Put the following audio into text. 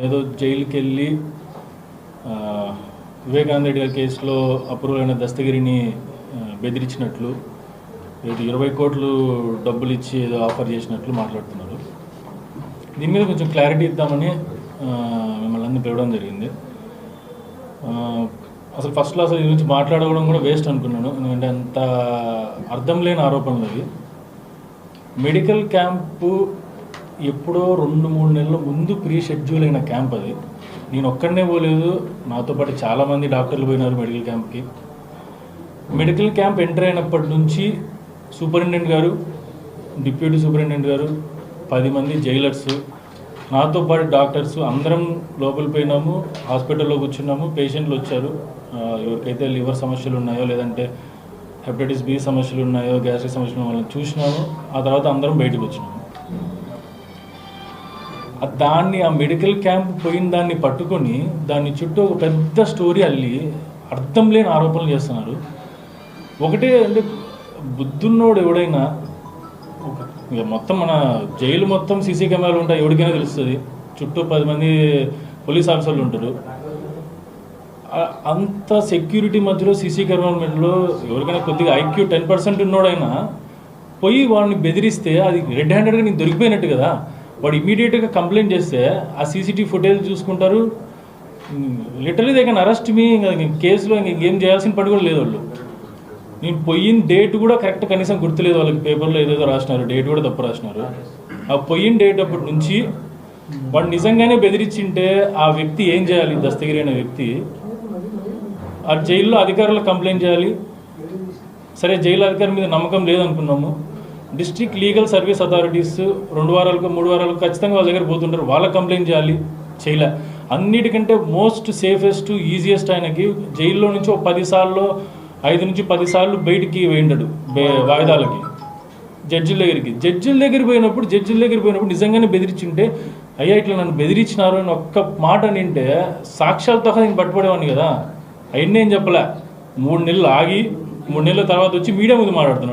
ఏదో జైలుకి వెళ్ళి వివేకానంద రెడ్డి గారి కేసులో అప్రూవల్ అయిన దస్తగిరిని బెదిరించినట్లు ఏదో ఇరవై కోట్లు డబ్బులు ఇచ్చి ఏదో ఆఫర్ చేసినట్లు మాట్లాడుతున్నారు. దీని మీద కొంచెం క్లారిటీ ఇద్దామని మిమ్మల్ని అందరూ పిలవడం జరిగింది. అసలు ఫస్ట్లో అసలు దీని గురించి మాట్లాడడం కూడా వేస్ట్ అనుకున్నాను. ఎందుకంటే అంత అర్థం లేని ఆరోపణలు అవి. మెడికల్ క్యాంపు ఎప్పుడో రెండు మూడు నెలల ముందు ప్రీ షెడ్యూల్ అయిన క్యాంప్ అది. నేను ఒక్కడనే పోలేదు. నాతో పాటు చాలామంది డాక్టర్లు పోయినారు మెడికల్ క్యాంప్కి. మెడికల్ క్యాంప్ ఎంటర్ అయినప్పటి నుంచి సూపరింటెండెంట్ గారు డిప్యూటీ సూపరింటెండెంట్ గారు పది మంది జైలర్స్ నాతో పాటు డాక్టర్స్ అందరం లోపలి పోయినాము. హాస్పిటల్లో కూర్చున్నాము. పేషెంట్లు వచ్చారు. ఎవరికైతే లివర్ సమస్యలు ఉన్నాయో లేదంటే హెపటైటిస్ బి సమస్యలు ఉన్నాయో గ్యాస్ట్రిక్ సమస్యలు ఉన్నాయో వాళ్ళని చూసినాము. ఆ తర్వాత అందరం బయటకు వచ్చినాము. దాన్ని ఆ మెడికల్ క్యాంప్ పోయిన దాన్ని పట్టుకొని దాని చుట్టూ ఒక పెద్ద స్టోరీ అల్లి అర్థం లేని ఆరోపణలు చేస్తున్నారు. ఒకటే అంటే బుద్ధున్నోడు ఎవడైనా ఒక ఇక మొత్తం మన జైలు మొత్తం సీసీ కెమెరాలు ఉంటాయి ఎవరికైనా తెలుస్తుంది. చుట్టూ పది మంది పోలీస్ ఆఫీసర్లు ఉంటారు. అంత సెక్యూరిటీ మధ్యలో సీసీ కెమెరాలో ఎవరికైనా కొద్దిగా ఐక్యూ టెన్ పర్సెంట్ ఉన్నోడైనా పోయి వాడిని బెదిరిస్తే అది రెడ్ హ్యాండెడ్గా నేను దొరికిపోయినట్టు కదా. వాడు ఇమీడియట్గా కంప్లైంట్ చేస్తే ఆ సీసీటీవీ ఫుటేజ్ చూసుకుంటారు. లిటరలీ దగ్గర అరెస్ట్ మీ కేసులో ఇంకేం చేయాల్సిన పని కూడా లేదు వాళ్ళు. నేను పోయిన డేట్ కూడా కరెక్ట్ కనీసం గుర్తులేదు వాళ్ళకి పేపర్లో ఏదేదో రాసినారు డేట్ కూడా తప్పు రాసినారు. ఆ పోయిన డేట్ అప్పటి నుంచి వాడు నిజంగానే బెదిరించింటే ఆ వ్యక్తి ఏం చేయాలి దస్తగిరి అనే వ్యక్తి? ఆ జైల్లో అధికారులకు కంప్లైంట్ చేయాలి. సరే జైలు అధికారి మీద నమ్మకం లేదనుకున్నాము. డిస్ట్రిక్ట్ లీగల్ సర్వీస్ అథారిటీస్ రెండు వారాలకు మూడు వారాలకు ఖచ్చితంగా వాళ్ళ దగ్గర పోతుంటారు. వాళ్ళకి కంప్లైంట్ చేయాలి. చేయలే. అన్నిటికంటే మోస్ట్ సేఫెస్ట్ ఈజియెస్ట్ ఆయనకి జైల్లో నుంచి ఒక పదిసార్లు ఐదు నుంచి పదిసార్లు బయటికి వేయండాడు. బే- వాయిదాలకి. జడ్జిల దగ్గరికి. జడ్జిల దగ్గర పోయినప్పుడు జడ్జిల దగ్గర పోయినప్పుడు నిజంగానే బెదిరించుంటే అయ్యా ఇట్లా నన్ను బెదిరించినారు అని ఒక్క మాట నింటే సాక్ష్యాలతో నేను పట్టుబడేవాడిని కదా. అవన్నీ ఏం చెప్పలే. మూడు నెలలు ఆగి మూడు నెలల తర్వాత వచ్చి మీడియా ముందు మాట్లాడుతున్నాడు.